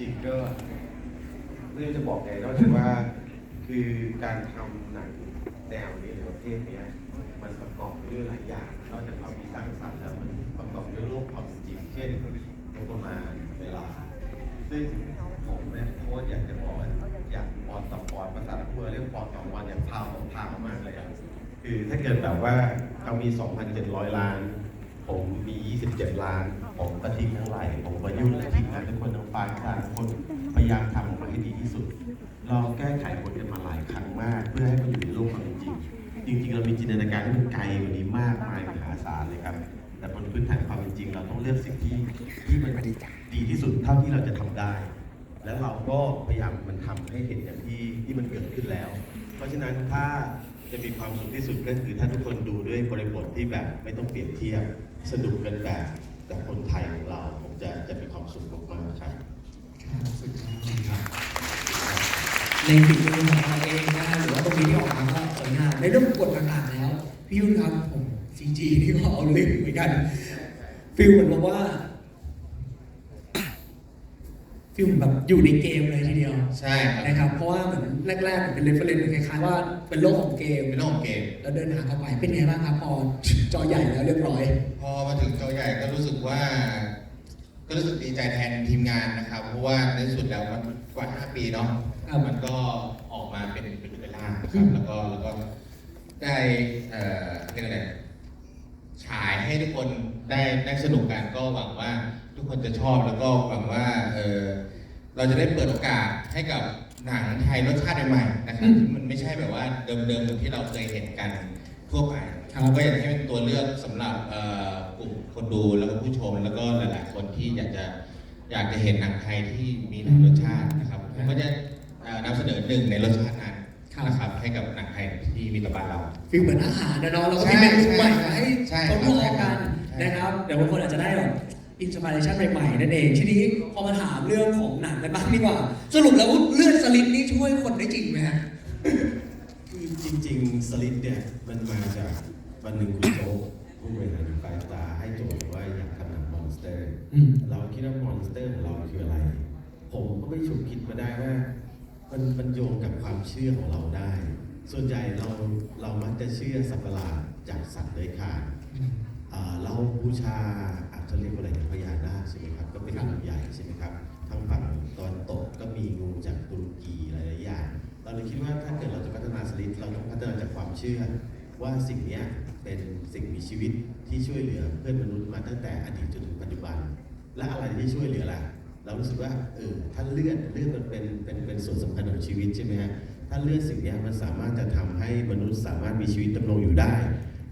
ริงๆก็ไม่รู้จะบอกไงนอกจากว่าคือการทำหนังแนวนี้หรือประเภทเนี้ยมันประกอบไปด้วยหลายอย่างนอกจากความมีสร้างสรรค์แล้วมันประกอบด้วยโลกความจริง เช่นงบประมาณเวลา ซึ่งผมเนี่ยโค้ชอยากจะบอกว่าอยากปอนต่อปอนภาษาทักเบอร์เรียกปอนต่อวันอย่างพาวต่อพาวมากเลยอะคือถ้าเกิดแบบว่าเขามี 2,700 ล้าน ผมมี 27 ล้าน ผมก็ทิ้งทั้งหลาย ผมก็ยุ่งและทีมงานทุกคนทั้งฝ่ายทางคนพยายามทำออกมาให้ดีที่สุด เราแก้ไขบทกันมาหลายครั้งมาก เพื่อให้มันอยู่ในโลกความเป็นจริง จริง ๆ เรามีจินตนาการที่มันไกลกว่านี้มากมายมหาศาลเลยครับ แต่บนพื้นฐานความเป็นจริง เราต้องเลือกสิ่งที่ที่มันดีที่สุดเท่าที่เราจะทำได้ แล้วเราก็พยายามมันทำให้เห็นอย่างที่ที่มันเกิดขึ้นแล้ว เพราะฉะนั้นถ้า จะมีความสุขที่สุดก็คือถ้าทุกคนดูด้วยบริบทที่แบบไม่ต้องเปรียบเทียบสนุกกันแบบแบบคนไทยของเราผมจะจะมีความสุขมากๆครับสุดยอดครับในฝีมือของเราเองนะฮะหรือว่าตรงนี้ที่ออกมาก็สวยงามในเรื่องกฎต่างๆแล้วพี่ยุ่นครับผมซีจีนี่ก็เอาเรื่องเหมือนกันฟิลเหมือนบอกว่า ฟิลเหมือนแบบอยู่ในเกมเลยทีเดียวใช่ครับนะครับ เพราะว่าเหมือนแรกๆเป็นเรฟเฟรนซ์คล้ายๆว่าเป็นโลกของเกมเป็นเรื่องของเกม แล้วเดินทางเข้าไปเป็นไงบ้างครับพอจอใหญ่แล้วเรียบร้อย พอมาถึงจอใหญ่ก็รู้สึกว่า ก็รู้สึกดีใจแทนทีมงานนะครับ เพราะว่าในที่สุดแล้วมันกว่า 5 ปีเนาะครับมันก็ออกมาเป็นเป็นเวลานะคอืรับมแล้วก็แล้วก็ได้เอ่อเรียกอะไรฉายให้ทุกคนได้ได้สนุกกันก็หวังว่า ทุกคนจะชอบแล้วก็หวังว่าเออเราจะได้เปิดโอกาสให้กับหนังไทยรสชาติใหม่ๆนะครับที่มันไม่ใช่แบบว่าเดิมๆเหมือนที่เราเคยเห็นกันทั่วไปครับก็อยากให้เป็นตัวเลือกสำหรับเอ่อกลุ่มคนดูแล้วก็ผู้ชมแล้วก็หลายๆคนที่อยากจะอยากจะเห็นหนังไทยที่มีหลายรสชาตินะครับผมก็จะเอ่อนำเสนอหนึ่งในรสชาตินั้นครับ นะครับให้กับหนังไทยที่มีต่อบ้านเรา ฟีลเหมือนอาหารนะเนาะเราก็ใช่มีเมนูใหม่มาให้ใช่ทดลองกันใช่ นะครับเดี๋ยวบางคนอาจจะได้แบบ อินสปิเรชันใหม่ๆนั่นเองทีนี้พอมาถามเรื่องของหนังกันบ้างดีกว่า สรุปแล้วเลือดสลิดนี่ช่วยคนได้จริงไหมฮะคือจริง ๆ สลิดเนี่ยมันมาจากวันหนึ่งคุณโจ๊กผู้บริหารไฟตาให้โจทย์ว่าอยากทำหนังมอนสเตอร์อืมเราคิดว่ามอนสเตอร์ของเราคืออะไร ผมก็ไม่ฉุกคิดมาได้ว่า มันมันโยงกับความเชื่อของเราได้ ส่วนใหญ่เราเรามักจะเชื่อสัตว์ประหลาดจากสัตว์เลื้อยคลานอ่าเราบูชา อาเรียกว่าอะไรนพญานาคใช่ไหมครับก็เป็นงูใหญ่ใช่ไหมครับทางฝั่งตอนตกก็มีงูจากตุรกีหลายๆอย่างเราเลยคิดว่าถ้าเกิดเราจะพัฒนาสลิดเราต้องพัฒนาจากความเชื่อ ว่าสิ่งนี้เป็นสิ่งมีชีวิตที่ช่วยเหลือเพื่อนมนุษย์มาตั้งแต่อดีตจนถึงปัจจุบัน และอะไรที่ช่วยเหลือล่ะเรารู้สึกว่าเออถ้าเลือดเลือดมันเป็นเป็นเป็นส่วนสำคัญของชีวิตใช่ไหมฮะถ้าเลือดสิ่งนี้มันสามารถจะทำให้มนุษย์สามารถมีชีวิตดำรงอยู่ได้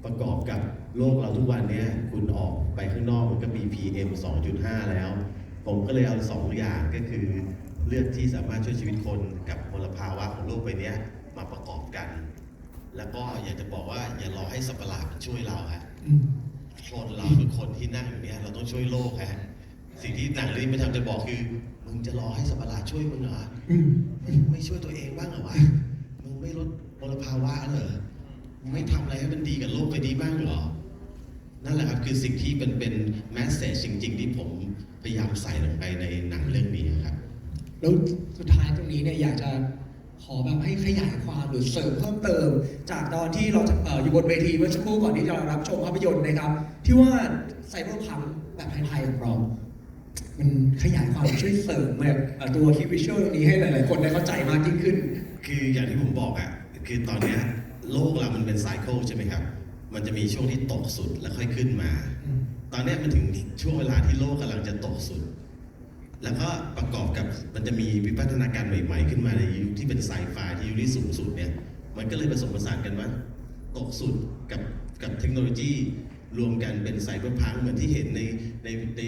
ประกอบกับ โลกเราทุกวันเนี้ยคุณออกไปข้างนอกมันก็มี PM 2.5 แล้ว ผมก็เลยเอาสองอย่างก็คือเลือดที่สามารถช่วยชีวิตคนกับมลภาวะของโลกใบเนี้ยมาประกอบกัน แล้วก็อยากจะบอกว่าอย่ารอให้สัประหลาดมันช่วยเราฮะคนเราทุกคนที่นั่งอยู่เนี่ยเราต้องช่วยโลกฮะสิ่งที่หนังเรื่องนี้ไม่ทำจะบอกคือมึงจะรอให้สัประหลาดช่วยมึงเหรอมึงไม่ช่วยตัวเองบ้างเหรอวะมึงไม่ลดมลภาวะเหรอมึงไม่ทำอะไรให้มันดีกับโลกไปดีบ้างเหรอ นั่นแหละครับคือสิ่งที่เป็นเป็นแมสเซจจริง ๆ ที่ผมพยายามใส่ลงไปในหนังเรื่องนี้ครับ แล้วสุดท้ายตรงนี้เนี่ยอยากจะขอแบบให้ขยายความหรือเสริมเพิ่มเติม จากตอนที่เราจะเอ่ออยู่บนเวทีเมื่อสักครู่ก่อนที่จะรับชมภาพยนตร์นะครับ ที่ว่าไซเบอร์พังแบบไทยๆของเรา มันขยายความช่วยเสริมแบบเอ่อตัวคิดวิชวลตรงนี้ให้หลายๆ คนได้เข้าใจมากยิ่งขึ้น คืออย่างที่ผมบอกอะคือตอนเนี้ยโลกเรามันเป็นไซเคิลใช่ไหมครับ มันจะมีช่วงที่ตกสุดแล้วค่อยขึ้นมา ตอนเนี้ยมันถึงช่วงเวลาที่โลกกำลังจะตกสุด แล้วก็ประกอบกับมันจะมีวิวัฒนาการใหม่ ๆ ขึ้นมาในยุคที่เป็นไซไฟที่ยุคที่สูงสุดเนี่ย มันก็เลยผสมผสานกันว่าตกสุดกับกับเทคโนโลยีรวมกันเป็นไซเบอร์พังเหมือนที่เห็นในในใน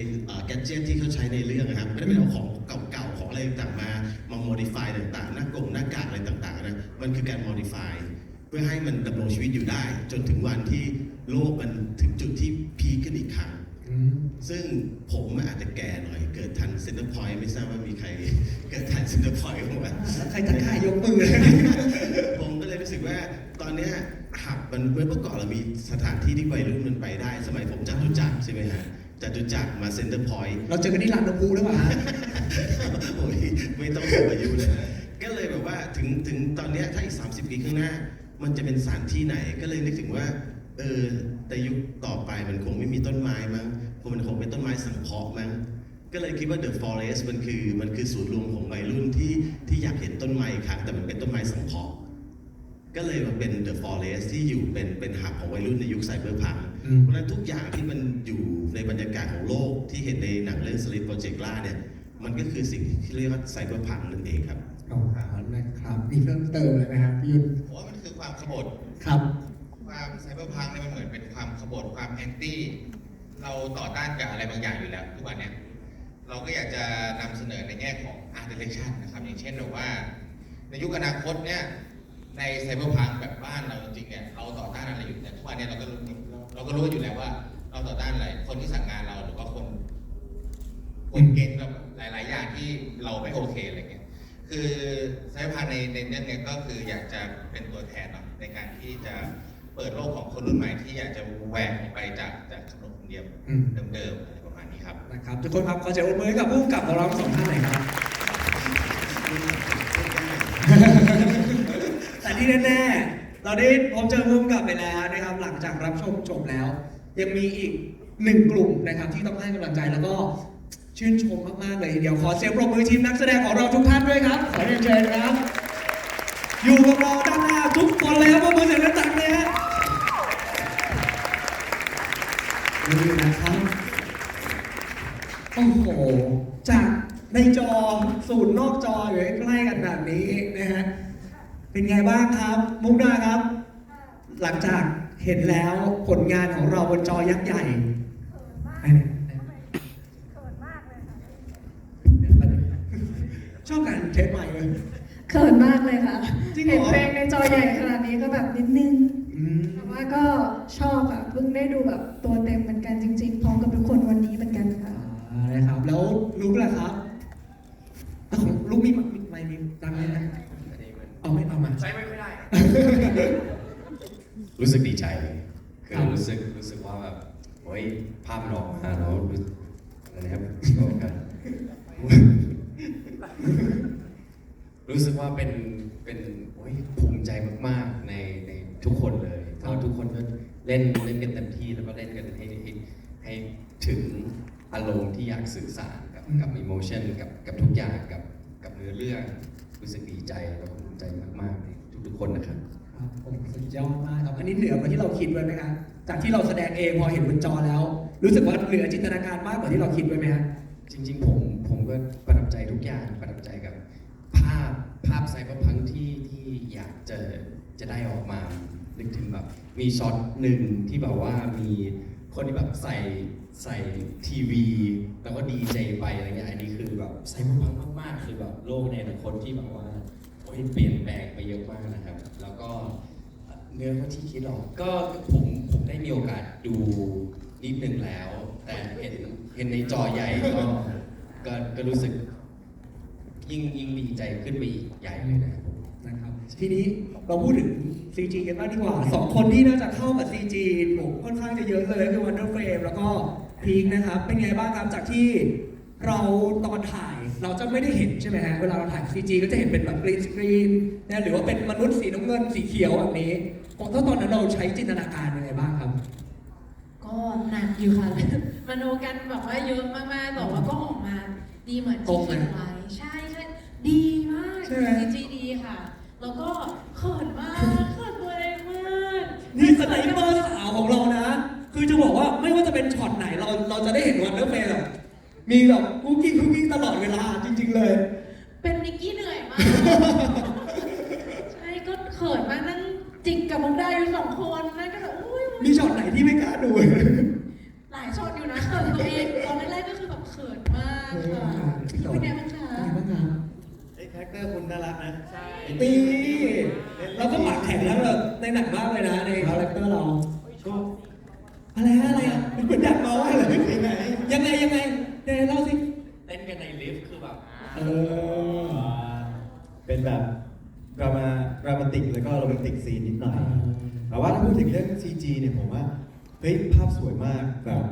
แกจ g จ t ที่เขาใช้ในเรื่องนะครับไม่ได้เป็นเอาของเก่าๆของอะไรต่างๆมามาโมดิฟายต่างๆ หน้ากงหน้ากากอะไรต่างๆนะมันคือการโมดิฟายเพื่อให้มันดำรงชีวิตอยู่ได้ จนถึงวันที่โลกมันถึงจุดที่พีคขึ้นอีกครั้งซึ่งผมอาจจะแก่หน่อย เกิดทันเซ็นเตอร์พอยต์ไม่ทราบว่ามีใคร เกิดทันเซ็นเตอร์พอยต์บ้างไหมใครตะกายยกมือเลยผมก็เลยรู้สึกว่าตอนเนี้ยหับมันเมื่อก่อนเรามีสถานที่ที่วัยรุ่นมันไปได้ สมัยผมจตุจักรใช่ไหมฮะจตุจักรมาเซ็นเตอร์พอยต์เราเจอกันที่ลานนกพูหรือเปล่าฮะโอ้ยไม่ต้องสูงอายุเลยก็เลยแบบว่าถึงถึงตอนเนี้ยถ้าอีก 30 ปีข้างหน้า มันจะเป็นสถานที่ไหนก็เลยนึกถึงว่า เออแต่ยุคต่อไปมันคงไม่มีต้นไม้มั้งคงมันคงเป็นต้นไม้สังเคราะห์มั้งก็เลยคิดว่า The Forest มันคือมันคือศูนย์รวมของวัยรุ่นที่ที่อยากเห็นต้นไม้อีกครั้งแต่มันเป็นต้นไม้สังเคราะห์ก็เลยมาเป็น The Forest ที่อยู่เป็นเป็นหับของวัยรุ่นในยุคไซเบอร์พังอืมเพราะฉะนั้นทุกอย่างที่มันอยู่ในบรรยากาศของโลกที่เห็นในหนังเรื่อง Sleep Project ล่าเนี่ย มันก็คือสิ่งที่เรียกว่าไซเบอร์พังนั่นเองครับโอ้โหนะครับมีเพิ่มเติมเลยไหมครับพี่ยุทธผมว่ามันคือความขบฏครับ ความไซเบอร์พังเนี่ยมันเหมือนเป็นความขบฏความแอนตี้เราต่อต้านกับอะไรบางอย่างอยู่แล้วทุกวันเนี้ยเราก็อยากจะนำเสนอในแง่ของ art direction นะครับ อย่างเช่นแบบว่า ในยุคอนาคตเนี่ยในไซเบอร์พังแบบบ้านเราจริงๆเนี่ยเราต่อต้านอะไรอยู่แต่ทุกวันเนี้เราก็รู้เราก็รู้อยู่แล้วว่า เราต่อต้านอะไรคนที่สั่งงานเราหรือว่าคน คนเก่งแบบหลาย ๆ อย่างที่เราไม่โอเคอะไรเงี้ย คือไซเบอร์พังในในเรื่องเนี้ยก็คืออยากจะเป็นตัวแทนเนาะในการที่จะเปิดโลกของคนรุ่นใหม่ที่อยากจะแหวกออกไปจากจากขนบธรรมเนียมอืม เดิมๆอะไรประมาณนี้ครับ นะครับ ทุกคนครับขอเสียงปรบมือให้กับผู้กำกับของเราทั้งสองท่านหน่อยครับ แต่ที่แน่ๆ เราได้พบเจอผู้กำกับไปแล้วนะครับ หลังจากรับชมจบแล้ว ยังมีอีกหนึ่งกลุ่มนะครับที่ต้องให้กำลังใจแล้วก็ ชื่นชมมากๆเลยทีเดียวขอเสียงปรบมือทีมนักแสดงของเราทุกท่านด้วยครับ ขอเรียนเชิญครับ อยู่กับเราด้านหน้าทุกคนเลยครับปรบมือเสียงดังๆเลยฮะนี่นะครับโอ้โหจากในจอสู่นอกจออยู่ใกล้ๆกันแบบนี้นะฮะเป็นไงบ้างครับ มุกดาครับ หลังจากเห็นแล้วผลงานของเราบนจอยักษ์ใหญ่ เขินมากเขินมากเลยค่ะ ชอบการ เทปใหม่เลย เขินมากเลยค่ะจริงเหรอ เห็นเพลงในจอใหญ่ขนาดนี้ก็แบบนิดนึง อืมแต่ว่าก็ชอบค่ะเพิ่งได้ดูแบบตัวเต็มเหมือนกันจริงๆพร้อมกับทุกคนวันนี้เหมือนกันค่ะ อ่านะครับ แล้วลุกล่ะครับอะของลุกมีมีไม่มีดังไหมนะเอาไม่เอามา ใช้ไม่ค่อยได้ รู้สึกดีใจคือครับรู้สึกรู้สึกว่าแบบโอ้ยภาพมันออกมาแล้วรู้อะไรนะครับขอโอกาส รู้สึกว่าเป็นเป็นโอ้ยภูมิใจมากๆในในทุกคนเลยเพราะว่าทุกคนก็เล่นเล่นกันเต็มที่แล้วก็เล่นกันให้ให้ให้ถึงอารมณ์ที่อยากสื่อสารกับกับอิโมชันกับกับทุกอย่างกับกับเนื้อเรื่องรู้สึกดีใจแล้วก็ภูมิใจมากๆในทุกๆคนนะครับครับผมสุดยอดมากครับอันนี้เหนือกว่าที่เราคิดไว้ไหมครับจากที่เราแสดงเองพอเห็นบนจอแล้ว รู้สึกว่าเหนือจินตนาการมากกว่าที่เราคิดไว้ไหมครับจริง ๆ ผมผมก็ประทับใจทุกอย่างประทับใจกับ ภาพภาพไซเบอร์พังที่ที่อยากจะจะได้ออกมา นึกถึงแบบ มีช็อตหนึ่งที่แบบว่ามีคนที่แบบใส่ใส่ทีวี แล้วก็ดีเจไปอะไรเงี้ยอันนี้คือแบบไซเบอร์พังมากๆ คือแบบโลกในอนาคตที่แบบว่าโอ้ยเปลี่ยนแปลงไปเยอะมากนะครับ แล้วก็เนื้อที่คิดหรอกก็ผมผมได้มีโอกาสดูนิดหนึ่งแล้ว แต่เห็นเห็นในจอใหญ่ก็ก็รู้สึก ยิ่งยิ่งดีใจขึ้นไปอีกใหญ่เลยนะครับผมนะครับ ทีนี้เราพูดถึง CG กันบ้างดีกว่าสองคนที่น่าจะเข้ากับ CG ผมค่อนข้างจะเยอะเลยคือ Wonder Frame แล้วก็พีคนะครับ เป็นไงบ้างครับจากที่เราตอนถ่ายเราจะไม่ได้เห็นใช่ไหมฮะเวลาเราถ่าย CG ก็จะเห็นเป็นแบบกรีนสกรีนนะหรือว่าเป็นมนุษย์สีน้ำเงินสีเขียวแบบนี้ผมถ้าตอนนั้นเราใช้จินตนาการยังไงบ้างครับ ก็หนักอยู่ค่ะ มโนกันแบบว่าเยอะมากๆแต่ว่าก็ออกมาดีเหมือนตรที่งไหมคิดไว้ใช่ใช่ ดีมากใช่ไหมจริงๆดีค่ะ แล้วก็เขินมากเขินตัวเองมากนี่สไนเปอร์สาวของเรานะ คือจะบอกว่าไม่ว่าจะเป็นช็อตไหนเราเราจะได้เห็นวันเดอร์เฟลมีแบบคุกกี้คุกกี้ตลอดเวลาจริง ๆ เลย เป็นนิกกี้เหนื่อยมาก ใช่ก็เขินมากนั่งจิกกับมุกได้อยู่สองคนนั่นก็แบบอุ้ยมีช็อตไหนที่ไม่กล้าดู หลายช็อตอยู่นะเขินตัวเองตอนแรกๆก็คือแบบเขินมากค่ะเป็นไงบ้างคะเป็นไงบ้างครับไอ้ คาแรคเตอร์คุณน่ารักนะใช่ตีเราก็ปากแข็งแล้วแบบในหนังมากเลยนะในคาแรคเตอร์เราก็อะไรฮะอะไรอะมันอยากเมาอะไรยังไงยังไงยังไงเดี๋ยวเล่าสิเต้นกันในลิฟต์คือแบบเออเป็นแบบดรามาดรามาติกแล้วก็โรแมนติกซีนนิดหน่อย แต่ว่าถ้าพูดถึงเรื่อง CG เนี่ยผมว่าเฮ้ยภาพสวยมากแบบ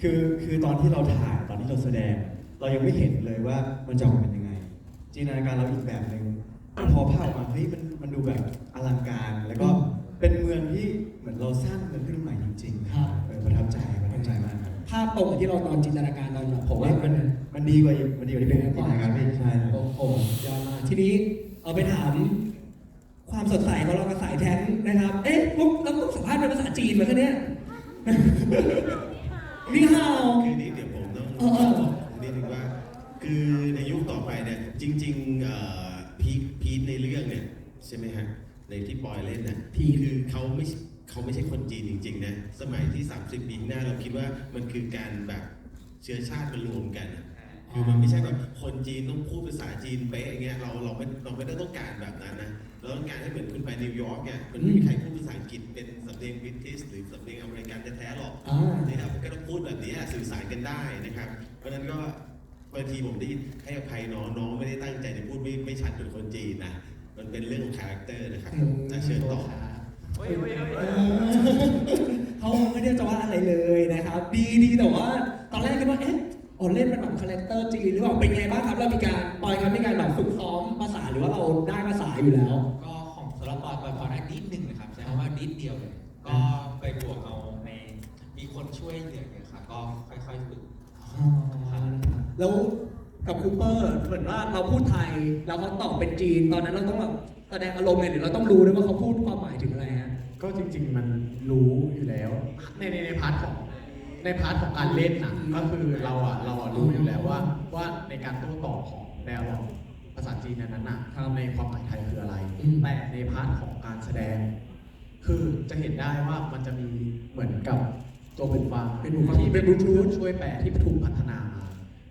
คือคือตอนที่เราถ่ายตอนที่เราแสดง เรายังไม่เห็นเลยว่ามันจะออกมาเป็นยังไง จินตนาการเราอีกแบบหนึ่งพอภาพออกมาเฮ้ยมันมันดูแบบอลังการ แล้วก็เป็นเมืองที่เหมือนเราสร้างเมืองขึ้นมาใหม่จริงครับๆเออประทับใจประทับใจมากครับภาพตรงกับที่เราตอนจินตนาการตอนแบบผมว่ามันมันดีกว่าอีกมันดีกว่าที่เป็นจินตนาการไม่ใช่โอ้โหยอดมากทีนี้เอาไปถาม ความสดใสของเรากับสายแทนนะครับ เอ๊ะพวกเราต้องสัมภาษณ์เป็นภาษาจีนมาคะเนี่ย นี่ฮาว คือนี้เดี๋ยวผมต้องเออเออ บอกนิดนึงว่า คือในยุคต่อไปเนี่ยจริงๆเอ่อพีคพีคในเรื่องเนี่ยใช่ไหมฮะในที่ปอยเล่นเนี่ยพีคคือเขาไม่เขาไม่ใช่คนจีนจริงๆนะสมัยที่ 30 ปีข้างหน้าเราคิดว่ามันคือการแบบเชื้อชาติมันรวมกันอะคือมันไม่ใช่แบบคนจีนต้องพูดภาษาจีนเป๊ะอย่างเงี้ยเราเราไม่เราไม่ได้ต้องการแบบนั้นนะเราต้องการให้เหมือนคุณไปนิวยอร์กเนี่ยมันไม่มีใครพูดภาษาอังกฤษเป็นสำเนียงบริติชหรือสำเนียงอเมริกันแท้ๆหรอกอ่านะครับก็ต้องพูดแบบนี้สื่อสารกันได้นะครับ เพราะฉะนั้นก็ บางทีผมได้ยินให้อภัยน้องน้องไม่ได้ตั้งใจจะพูดไม่ไม่ชัดเหมือนคนจีนนะมันเป็นเรื่องของคาแรคเตอร์นะครับจะเชิญต่อเขาไม่ได้จะว่าอะไรเลยนะครับ ดีดีแต่ว่า ตอนแรกคิดว่าเอ๊ะอ๋อเล่นเป็นแบบคาแรคเตอร์จีนหรือเปล่าเป็นไงบ้างครับเรามีการปล่อยครับมีการแบบฝึกซ้อมภาษาหรือว่าเราได้ภาษาอยู่แล้ว ก็ของสำหรับปอยปอยพอได้นิดหนึ่งนะครับใช้คำว่านิดเดียวเลยก็ไปบวกเอาในมีคนช่วยเหลือเนี่ยค่ะก็ค่อยๆฝึก แล้วกับคูเปอร์เหมือนว่าเราพูดไทยแล้วเขาตอบเป็นจีน ตอนนั้นเราต้องแบบแสดงอารมณ์ไงหรือเราต้องรู้ด้วยว่าเขาพูดความหมายถึงอะไรฮะก็จริง ๆ มันรู้อยู่แล้ว ในในในพาร์ทของในพาร์ทของการเล่นนะก็คือเราอะเราอะรู้อยู่แล้วว่าว่าในการโต้ตอบของแนวภาษาจีนนั้นน่ะในความหมายไทยคืออะไรอืมแต่ในพาร์ทของการแสดง คือจะเห็นได้ว่ามันจะมีเหมือนกับตัวหูฟังเป็นหูฟังที่เป็เป็นน Bluetooth ช่วยแปลที่ถูกพัฒนามา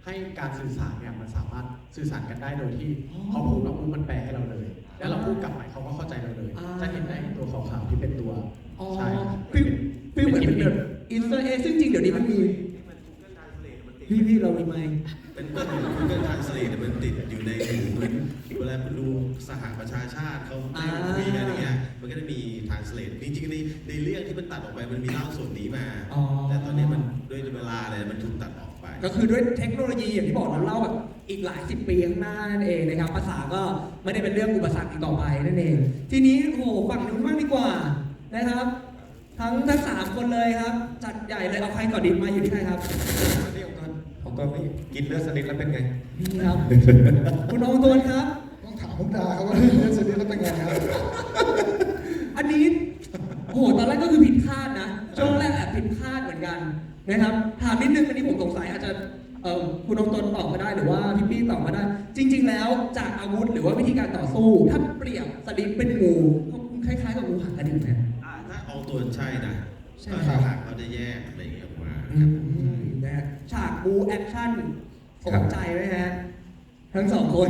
ให้การสื่อสารเนี่ยมันสามารถสื่อสารกันได้โดยที่เขาพูดมาปุ๊บมันแปลให้เราเลย แล้วเราพูดกลับไปเขาก็เข้าใจเราเลย อ่า จะเห็นได้ตัวขาวๆที่เป็นตัวอ๋อใช่ครับฟิลฟิลเหมือนเป็นแบบอินเตอร์เอซึ่งจริงเดี๋ยวนี้มันมีพี่พี่เรามีไหมค์เป็นเพื่อนของ Google Translate มันติดอยู่ในหูเหมือนเวลาดูสหประชาชาติเขาอ่าคุยกันอย่างเงี้ยมันก็จะมี translate จริงๆในในเรื่องที่มันตัดออกไปมันมีเล่าส่วนนี้มา อ๋อ แต่ตอนนี้มันด้วยเวลาอะไรมันถูกตัดออกไป ก็คือด้วยเทคโนโลยีอย่างที่บอกเราเล่าแบบอีกหลายสิบปีข้างหน้านั่นเองนะครับภาษาก็ไม่ได้เป็นเรื่องอุปสรรคอีกต่อไปนั่นเอง ทีนี้โอ้โหฝั่งนู้นบ้างดีกว่านะครับ ทั้งทั้งสามคนเลยครับ จัดใหญ่เลยเอาใครก่อนดีมาอยู่ที่ใครครับนี่ของตอนของตอนไม่กินเลือดสลิดแล้วเป็นไงนี่ครับ คุณอองตวนครับ ต้องถามมุกดาครับว่าเรื่องสุดนี้แล้วเป็นไงครับ อันนี้โอ้โหตอนแรกก็คือผิดคาดนะช่วงแรกแอบผิดคาดเหมือนกัน นะครับถามนิดนึงอันนี้ผมสงสัยอาจจะเอ่อคุณอองตวนตอบมาได้หรือว่าพี่ปี้ตอบมาได้ จริง ๆ แล้วจากอาวุธหรือว่าวิธีการต่อสู้ ถ้าเปรียบสลิปเป็นงูคล้ายๆกับงูหางกระดิ่งนะถ้าเอาตัวใช่นะใช่ก็ครับหางเขาจะแยกอะไรอย่างเงี้ยออกมาอืมนะฮะฉากบูแอคชั่นสนใจไหมฮะทั้งสองคน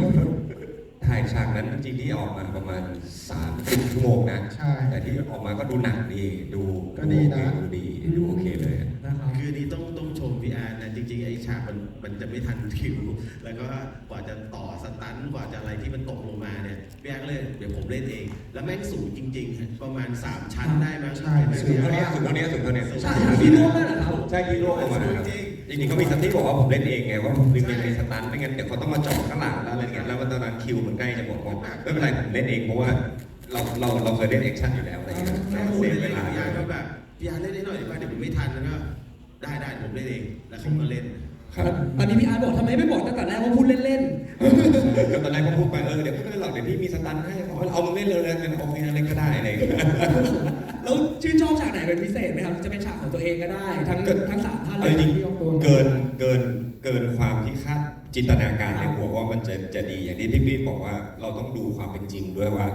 ถ่ายฉากนั้นจริงๆที่ออกมาประมาณ3ชั่วโมงนะ ใช่ แต่ที่ออกมาก็ดูหนักดี ดูก็ดีนะ ดูดี ดูโอเคเลย มันมันจะไม่ทันคิว แล้วก็กว่าจะต่อสตันท์กว่าจะอะไรที่มันตกลงมาเนี่ยพี่อาร์ก็เลยเดี๋ยวผมเล่นเอง แล้วแม่งสูงจริงๆ ประมาณ 3 ชั้นได้มั้งใช่ไหมสูงเท่านี้สูงเท่านี้สูงเท่านี้ฉากที่ร่วมนั่นเหรอครับใช่ที่ร่วงออกมาครับจริงๆเขามีสติบอกว่าผมเล่นเองไงว่าผมเป็นในสตันไม่งั้นเดี๋ยวเขาต้องมาเจาะข้างหลังแล้วอะไรเงี้ยแล้วตอนนั้นคิวมันใกล้จะหมดผมไม่เป็นไรผมเล่นเองเพราะว่าเราเราเราเคยเล่นแอคชั่นอยู่แล้วอะไรเงี้ยแม่งเสีเล่ยนเวเองลาพี่อาร์ก็แบบพี่อาร์เล่นได้หน่อยดีกว่าเดี๋ยวผมไม่ทันแล้วก็ได้ได้ผมเล่นเอง แล้วเขาก็เล่น ครับตอนนี้พี่อาร์ตบอกทำไมไม่บอกตั้งแต่แรกว่าพูดเล่นก็ตอนแรกก็พูดไปเออเดี๋ยวไม่เป็นไรหรอกเดี๋ยวพี่มีสตันให้บอกว่าเอามึงเล่นเร็วๆกันโอเคอะไรก็ได้อะไรอย่างเงี้ยๆ แล้วชื่นชอบฉากไหนเป็นพิเศษไหมครับ จะเป็นฉากของตัวเองก็ได้ ทั้งทั้งสามท่านเลเอายจริงที่ยกตัวๆเกินเกินเกินความที่คาดจินตนาการในหัวว่ามันจะจะดีอย่างที่พี่พี่บอกว่าเราต้องดูความเป็นจริงด้วยว่า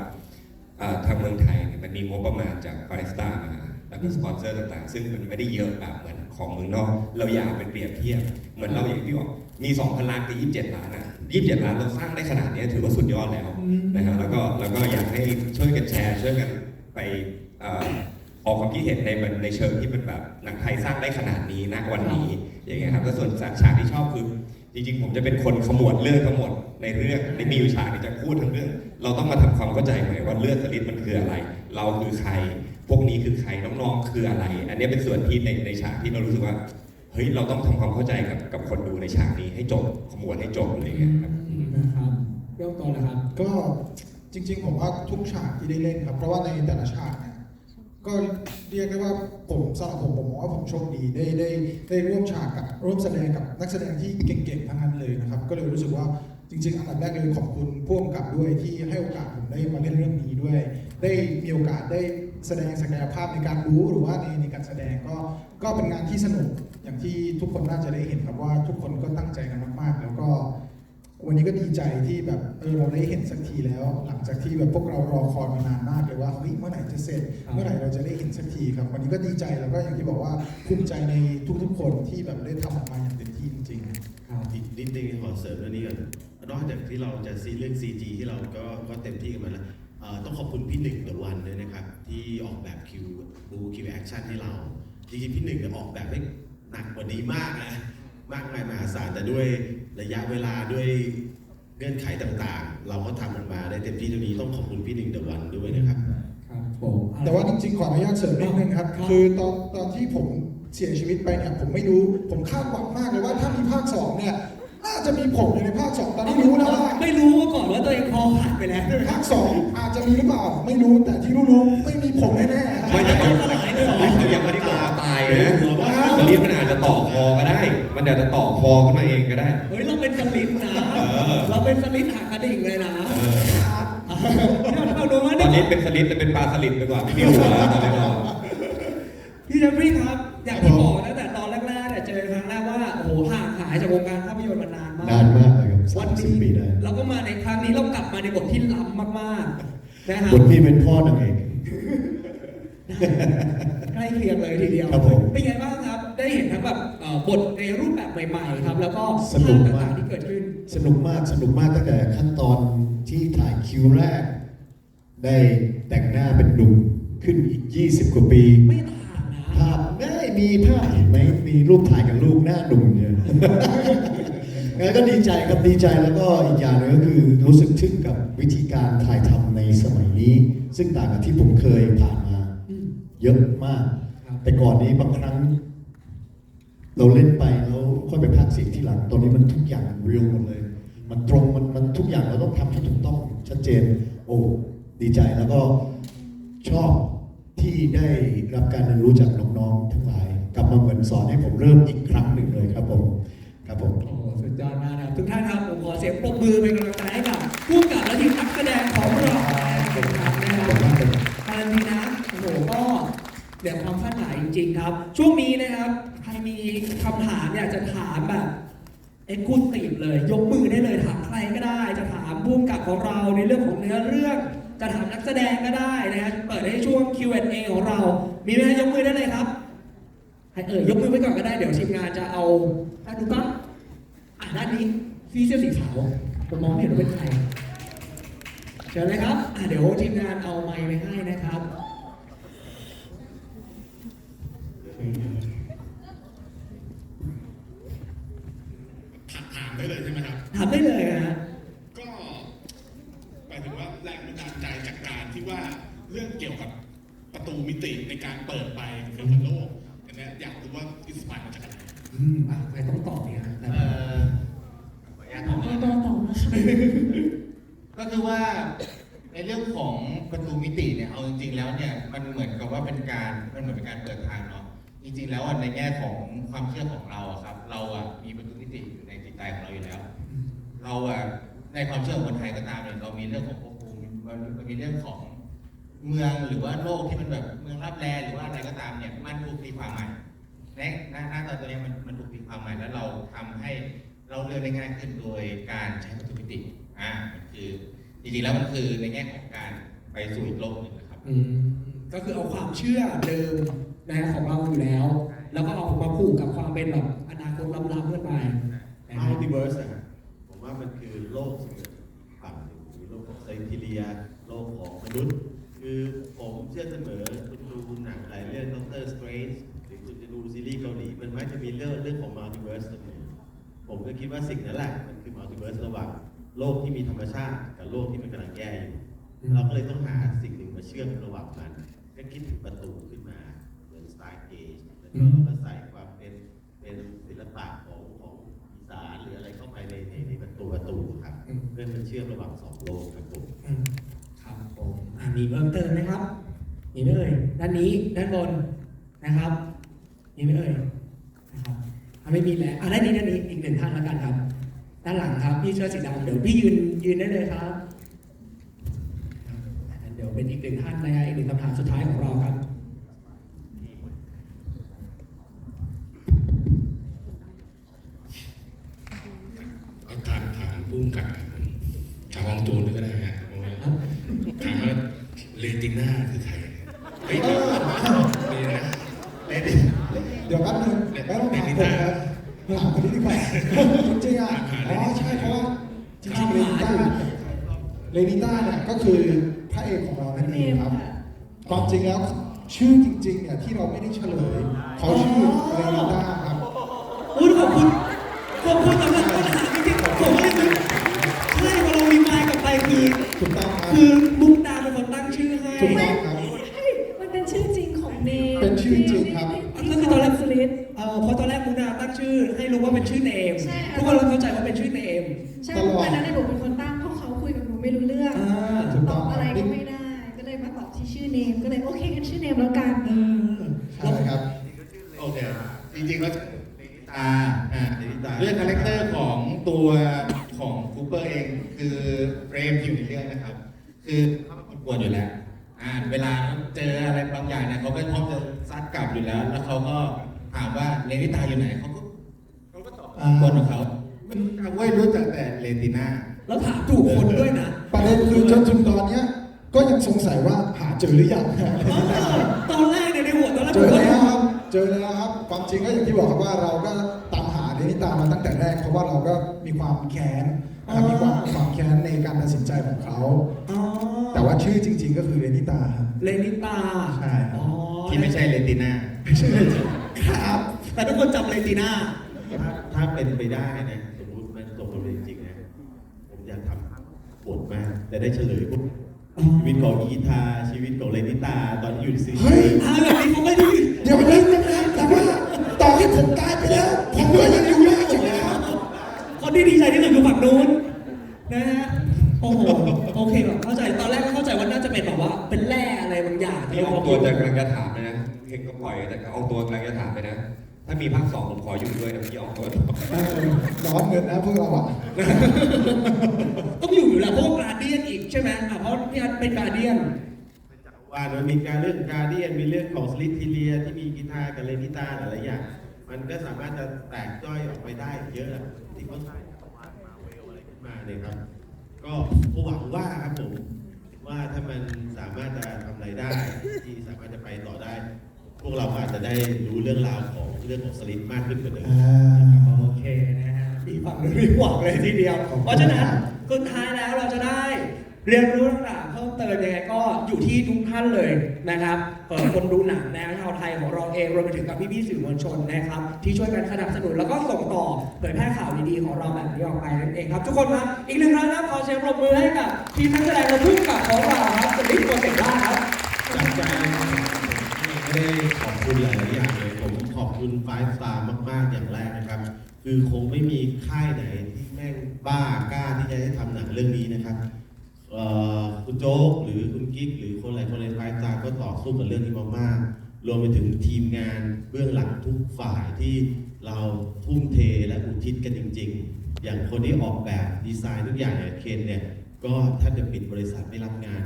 อ่าทางเมืองไทยเนี่ยมันมีงบประมาณจากฟาริสตามา แล้วก็สปอนเซอร์ต่างๆ ซึ่งมันไม่ได้เยอะแบบเหมือนของเมืองนอก เราอยากไปเปรียบเทียบ เหมือนเราอย่างที่บอกมี 2,000 ล้านกับ27 ล้านอะ27 ล้านเราสร้างได้ขนาดนี้ถือว่าสุดยอดแล้วนะครับแล้วก็แล้วก็อยากให้ช่วยกันแชร์ ช่วยกันไปออกความคิดเห็นในในเชิงที่เป็นแบบหนังไทยสร้างได้ขนาดนี้นะวันนี้อย่างเงี้ยครับแล้วส่วนฉากที่ชอบคือจริงๆ ผมจะเป็นคนขมวดเรื่องทั้งหมดในเรื่องในมีอยู่ฉากที่จะพูดทั้งเรื่อง เราต้องมาทำความเข้าใจใหม่ว่าเลือดสลิดมันคืออะไร เราคือใคร พวกนี้คือใครน้องๆคืออะไร อันนี้เป็นส่วนที่ในในฉากที่เรารู้สึกว่าเฮ้ยเราต้องทำความเข้าใจกับกับคนดูในฉากนี้ให้จบขมวดให้จบอะไรอย่างเงี้ยครับนะครับเดี๋ยวก็จริง ๆ ผมว่าทุกฉากที่ได้เล่นครับ เพราะว่าในแต่ละฉากเนี่ยก็เรียกได้ว่าผมสำหรับผมผมมองว่าผมโชคดีได้ได้ได้ร่วมฉากกับร่วมแสดงกับนักแสดงที่เก่งๆทั้งนั้นเลยนะครับ ก็เลยรู้สึกว่าจริงๆอันดับแรกเลยขอบคุณผู้กำกับด้วยที่ให้โอกาสผมได้มาเล่นเรื่องนี้ด้วย ได้มีโอกาสได้ แสดงศักยภาพในการรู้หรือว่าในในการแสดงก็ก็เป็นงานที่สนุกอย่างที่ทุกคนน่าจะได้เห็นครับว่าทุกคนก็ตั้งใจกันมากๆ แล้วก็ วันนี้ก็ดีใจที่แบบเออเราได้เห็นสักทีแล้ว หลังจากที่แบบพวกเรารอคอยมานานมากเลยว่าเฮ้ยเมื่อไหร่จะเสร็จ เมื่อไหร่เราจะได้เห็นสักทีครับ วันนี้ก็ดีใจแล้วก็อย่างที่บอกว่าภูมิใจในทุกๆ คนที่แบบได้ทำออกมาอย่างเต็มที่จริงๆอีกนิดนึงขอเสริมเรื่องนี้ก่อนนอกจากที่เราจะซีเรื่อง CG ที่เราก็ก็เต็มที่กันมาแล้วเอ่อ ต้องขอบคุณพี่หนึ่งเดอะวันด้วยนะครับ ที่ออกแบบคิวบูคิวแอคชั่นให้เรา จริงๆ พี่หนึ่งเนี่ยออกแบบให้หนักกว่านี้มากนะ มากมายมหาศาลแต่ด้วยระยะเวลาด้วยเงื่อนไขต่างๆ เราก็ทำมันมาได้เต็มที่เท่านี้ต้องขอบคุณพี่หนึ่งเดอะวันด้วยนะครับ ครับผมแต่ว่าจริงๆ ขออนุญาตเสริมนิดนึงครับครับคือตอนตอนที่ผมเสียชีวิตไปเนี่ยผมไม่รู้ผมคาดหวังมากเลยว่าถ้ามีภาคสองเนี่ยน่าจะมีผมอยู่ในภาคสองตอนนี้รู้แล้วว่าไม่รู้มาก่อนว่าตัวเองคอขาดไปแล้ว ภาคสองอาจจะมีหรือเปล่าไม่รู้แต่ที่รู้ๆไม่มีผมแน่ๆครับไม่แต่ต้องสลายด้วยเหรอเขายังไม่ได้ตาตายนะสลิปมันอาจจะต่อคอก็ได้ มันอาจจะต่อคอขึ้นมาเองก็ได้เฮ้ยเราเป็นสลิปนะเราเป็นสลิปหักกระดิ่งเลยนะเราดูว่าตอนเนี่นี้ยเป็นสลิปแต่เป็นปลาสลิดไปก่อนไม่มีหัวแล้วตอนนี้เราพี่เจฟฟรี่ครับ อย่างที่บอกตั้งแต่ตอนแรกๆเนี่ยเจอครั้งแรกว่าโอ้โหห่างหายจากวงการภาพย นตร์มานานมากนานมากเลยครับวันสามสินี้บปีได้เราก็มาในครั้งนี้เรากลับมาในบทที่ล้ำมากๆนะครับบทที่เป็นพ่อนางเอก ใกล้เคียงเลยทีเดียวครับผมเป็นไงบ้างครับ ได้เห็นทั้งแบบเอ่อบทในรูปแบบใหม่ๆครับ แล้วก็สนุกภาพมากต่างๆที่เกิดขึ้น สนุกมากสนุกมากตั้งแต่ขั้นตอนที่ถ่ายคิวแรก ได้แต่งหน้าเป็นหนุ่มขึ้นอีก 20 กว่าปี ไม่ต่างนะภาพได้มีภาพเห็นไหมมีรูปถ่ายกับลูกหน้าหนุ่มเนี่ย งั้นก็ดีใจครับดีใจแล้วก็อีกอย่างหนึงก็คือรู้สึกทึ่งกับวิธีการถ่ายทำในสมัยนี้ ซึ่งต่างกับที่ผมเคยผ่านมาอืมเยอะมากครับแต่ก่อนนี้บางครั้ง เราเล่นไปแล้วค่อยไปพากย์เสียงที่หลัง ตอนนี้มันทุกอย่างเรียลหมดเลย มันตรงมันมันทุกอย่างเราต้องทำให้ถูกต้องชัดเจน โอ้ดีใจแล้วก็ชอบที่ได้รับการเรียนรู้จากน้องๆทั้งหลาย กลับมาเหมือนสอนให้ผมเริ่มอีกครั้งหนึ่งเลยครับผมครับผมโอ้โหสุด ยอดมากนะครับทุกท่านครับผมขอเสียงปรบมือเป็นกำลังใจให้กับผู้กำกับและทีมนักแสดงของเรานะครับนะครับการันตีนะโอ้โหก็เดี๋ยวความคาดหมายจริงๆครับ ช่วงนี้นะครับใครมีคำถามอยากจะถามแบบเอ็กซ์คลูซีฟเลย ยกมือได้เลยถามใครก็ได้ จะถามผู้กำกับของเราในเรื่องของเนื้อเรื่องจะถามนักแสดงก็ได้นะฮะเปิดให้ช่วง Q&A ของเรา มีไหมยกมือได้เลยครับ ให้เออยกมือไว้ก่อนก็ได้ เดี๋ยวทีมงานจะเอาดูป่ะ อะด้านนี้ซีเสื้อสีขาวผมมองไม่เห็นว่าเป็นใครเชิญเลยครับอะเดี๋ยวทีมงานเอาไมค์ไปให้นะครับ ถามได้เลยใช่ไหมครับ ถามได้เลยนะฮะ ก็หมายถึงว่าแรงบันดาลใจจากการที่ว่าเรื่องเกี่ยวกับประตูมิติในการเปิดไปเกี่ยวกับโลกอันเนี้ยอยากรู้ว่าอินสปายมาจากอะไร อืมอะใครต้องตอบเนี่ยฮะ เอ่อขออนุญาตตอบ ต่อ นะ ต่อต่อนะคะ ก็คือว่าในเรื่องของประตูมิติเนี่ยเอาจริงๆแล้วเนี่ยมันเหมือนกับว่าเป็นการ มันเป็นการเปิดทางเนาะจริงๆแล้วในแง่ของความเชื่อของเราอะครับ เราอะมีประตูมิติอยู่ในจิตใจของเราอยู่แล้ว เราอะในความเชื่อคนไทยก็ตามเนี่ยเรามีเรื่องของภพภูมิมันมันมีเรื่องของเมืองหรือว่าโลกที่มันแบบเมืองรับแลหรือว่าอะไรก็ตามเนี่ยมันถูกตีความใหม่และหน้าหน้าตาตัวเนี้ยมันมันถูกตีความใหม่แล้วเราทำให้เราเรียนได้ง่ายขึ้นโดยการใช้ประตูมิติอ่ามันคือจริงๆแล้วมันคือในแง่ของการไปสู่อีกโลกหนึ่งนะครับอืม ก็คือเอาความเชื่อเดิมนะของเราอยู่แล้ว แล้วก็เอามาผูกกับความเป็นแบบอนาคตล้ำๆขึ้นไปนะฮะมัลติเวิร์สนะฮะผมว่ามันคือโลกสิ่งฝั่งหนึ่งมีโลกของไซทีเรีย โลกของมนุษย์ คือผมเชื่อเสมอคุณดูหนังหลายเรื่องด็อกเตอร์สเตรนจ์หรือคุณจะดูซีรีส์เกาหลี มันมักจะมีเรื่องเรื่องของมัลติเวิร์สเสมอผมก็คิดว่าสิ่งนั้นแหละ มันคือมัลติเวิร์สระหว่างโลกที่มีธรรมชาติกับโลกที่มันกำลังแย่อยู่เราก็เลยต้องหาสิ่งหนึ่งมาเชื่อมระหว่างมัน ก็คิดถึงประตูขึ้นมา เหมือนสไตล์เกจแล้วก็เราก็ใส่ความเป็นเป็นศิลปะของของอีสานหรืออะไรเข้าไปในในในประตูประตูครับอืมเพื่อมันเชื่อมระหว่างสองโลกครับผมอืมครับผมอะมีเพิ่มเติมไหมครับมีไหมเอ่ยด้านนี้ด้านบนนะครับมีไหมเอ่ยนะครับถ้าไม่มีแล้วอะด้านนี้ด้านนี้อีกหนึ่งท่านแล้วกันครับ ด้านหลังครับพี่เสื้อสีดำเดี๋ยวพี่ยืนยืนได้เลยครับอะ เดี๋ยวเป็นอีกหนึ่งท่านนะฮะอีกหนึ่งคำถามสุดท้ายของเราครับเอาถามถามพุ่มกับถามองตูนด้วยก็ได้ฮะถามว่าเลติน่าคือใครเฮ้ยมีนะเลติเดี๋ยวแป๊บนึงไม่ต้องถามผมครับถามคนนี้ดีกว่าจริงๆอะอ๋อใช่เพราะว่าจริงๆเลนิต้าเลนิต้าเนี่ยก็คือ นั่นเองครับความจริงแล้วชื่อจริงๆเนี่ยที่เราไม่ได้เฉลยเขาชื่อเลนิต้าครับอุ้ยขอบคุณขอบคุณสำหรับคำถามจริงๆผมก็เลยนึกใช่พอเรามีไมค์กลับไปคือถูกต้องครับคือมุกดาเป็นคนตั้งชื่อให้ถูกต้องครับมันเป็นชื่อจริงของเนมเป็นชื่อจริงครับก็คือตอนแรกสลิดเอ่อพอตอนแรกมุกดาตั้งชื่อ ให้รู้ว่าเป็นชื่อเนมใช่ค่ะทุกคนเราเข้าใจว่าเป็นชื่อเนมใช่เพราะวันนั้นหนูเป็นคนตั้งเพราะเขาคุยกับหนูไม่รู้เรื่อง ชื่อเนมแล้วกันเออใช่ครับ โอเค จริงๆแล้วตาอ่าเรื่องคาแรคเตอร์ของตัวของคูเปอร์เอง คือเฟรมที่อยู่ในเรื่องนะครับ คือเขาเป็นคนกวนอยู่แล้วอ่าเวลาเจออะไรบางอย่างเนี่ยเขาก็พร้อมจะซัดกลับอยู่แล้ว แล้วเขาก็ถามว่าเลนิตาอยู่ไหนเขาก็เขาก็ตอบอ่ากวนของเขาไม่รู้จักเว้ยรู้จักแต่เลติน่าแล้วถามถูกคนด้วยนะประเด็นคือจนถึงตอนเนี้ย ก็ยังสงสัยว่าหาเจอหรือยังเออตอนแรกเนี่ยในหัวตอนแรกเจผมอก็แล้วครับ เจอแล้วครับ ความจริงก็อย่างที่บอกครับว่าเราก็ตามหาเรนิตามาตั้งแต่แรก เพราะว่าเราก็มีความแค้นนะครับมีความความแค้นในการตัดสินใจของเขาอ๋อแต่ว่าชื่อจริง ๆ ก็คือเรนิตาครับเลนิตาใช่ครับอ๋อที่ไม่ใช่เลติน่าไม่ใช่เลยครับ แต่ทุกคนจำเลติน่าถ้าถ้าเป็นไปได้นะสมมติมันตกลงเป็นจริงนะผมอยากทำบทมากแต่ได้เฉลยปุ๊บ ชีวิตของอีทาชีวิตของเลนิตาตอนที่อยู่ในซีรีเฮ้ยส์อ่าแบบนี้ผมไม่ได้เดี๋ยวนึงนะครับแต่ว่าต่อให้ผมตายไปแล้ว ผมก็ยังอยู่ได้ใช่ไหมครับคนที่ดีใจที่สุดคือฝั่งนู้นนะฮะโอ้โหโอเคแบบเข้าใจตอนแรกก็เข้าใจว่าน่าจะเป็นแบบว่า เป็นแร่อะไรบางอย่างที่ออกตัวจะกำลังจะถามเลยนะเห็นก็ปล่อยแต่ออกตัวกำลังจะถามไปนะ ถ้ามีภาคสองผมขออยู่ด้วยนะพี่ออกตัวเออร้อนเงินนะพวกเราอะต้องอยู่อยู่แล้วเพราะว่ากาเดียนอีกใช่ไหมอะเพราะพี่อันเป็นการเดียนว่ามันมีการเรื่องการเดียนมีเรื่องของสลิททีเลียที่มีกีตาร์กับเลนิตาหลายอย่าง มันก็สามารถจะแตกย่อยออกไปได้เยอะที่เขาสร้างจักรวาลมาเวลอะไรขึ้นมาเนี่ยครับ ก็หวังว่าครับผมว่าถ้ามันสามารถจะทำอะไรได้ที่สามารถจะไปต่อได้ วกเราอาจจะได้รู้เรื่องราวของเรื่องของสลิทมากขึ้นกว่าเดิมโอเคนะฮะมีฝั่งนู้นมีหวังเลยทีเดียว เพราะฉะนั้นสุดท้ายแล้วเราจะได้ เรียนรู้ต่างๆเพิ่มเติมยังไงก็อยู่ที่ทุกท่านเลยนะครับเปิดคนดูหนังนะชาวไทยของเราเองรวมไปถึงกับพี่ๆสื่อมวลชนนะครับ ที่ช่วยกันสนับสนุนแล้วก็ส่งต่อเผยแพร่ข่าวดีๆของเราแบบนี้ออกไปนั่นเองครับ ทุกคนครับอีกหนึ่งครั้งครับขอเสียงปรบมือให้กับทีมนักแสดงและผู้กำกับของเราครับสลิปโปรเจกต์ล่าครับ จากใจไม่ ได้ขอบคุณหลายๆอย่างเลยผมขอบคุณไฟสตาร์มากๆอย่างแรกนะครับ คือคงไม่มีค่ายไหนที่แม่งบ้ากล้าที่จะให้ทำหนังเรื่องนี้นะครับเอ่อคุณโจ๊กหรือคุณกิ๊กหรือคนหลายคนในไฟสตาร์ก็ต่อสู้กับเรื่องนี้มากๆรวมไปถึงทีมงานเบื้องหลังทุกฝ่ายที่เราทุ่มเทและอุทิศกันจริง ๆ อย่างคนที่ออกแบบดีไซน์ทุกอย่างเนี่ยเคนเนี่ยก็ถ้าจะปิดบริษัทไม่รับงาน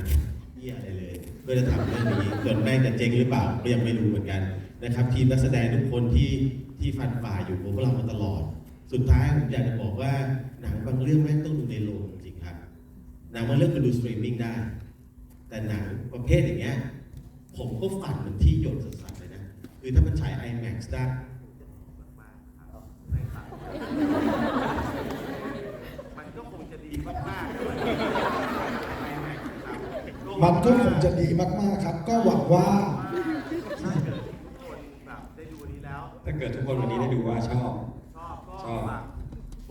เหียอะไรเลย เพื่อจะทำเรื่องนี้ส่วนแม่งจะเจ๊งหรือเปล่าก็ยังไม่รู้เหมือนกันนะครับ ทีมนักแสดงทุกคนที่ที่ฟันฝ่าอยู่กับพวกเรามาตลอด สุดท้ายผมอยากจะบอกว่าหนังบางเรื่องแม่งต้องดูในโรงจริงครับหนังบางเรื่องก็ดูสตรีมมิ่งได้ แต่หนังประเภทอย่างเงี้ยผมก็ฝันเหมือนที่หยดสัสๆเลยนะคือถ้ามันฉาย IMAX ได้มันก็คงจะดีมากๆ มันก็คงจะดีมากๆครับ ก็หวังว่าถ้าเกิดทุกคนวันนี้ได้ดูว่าชอบ ชอบ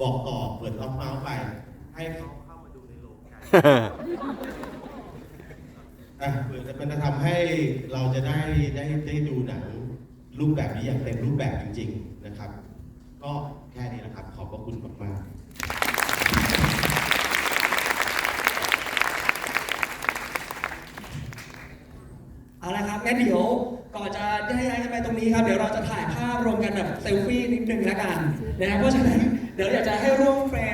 บอกต่อเปิดล็อกเมาส์ไป ให้เขาเข้ามาดูในโรงกันอะเผื่อจะมันจะทำให้เราจะได้ได้ได้ดูหนังรูปแบบนี้อย่างเต็มรูปแบบจริง ๆนะครับ ก็แค่นี้นะครับ ขอบพระคุณมากๆ เอาละเดี๋ยวก่อนจะย้าย้ายกันไปตรงนี้ครับ เดี๋ยวเราจะถ่ายภาพรวมกันแบบเซลฟี่นิดนึงแล้วกันนะครับเพราะฉะนั้นเดี๋ยวอยากจะให้ร่วมเฟรม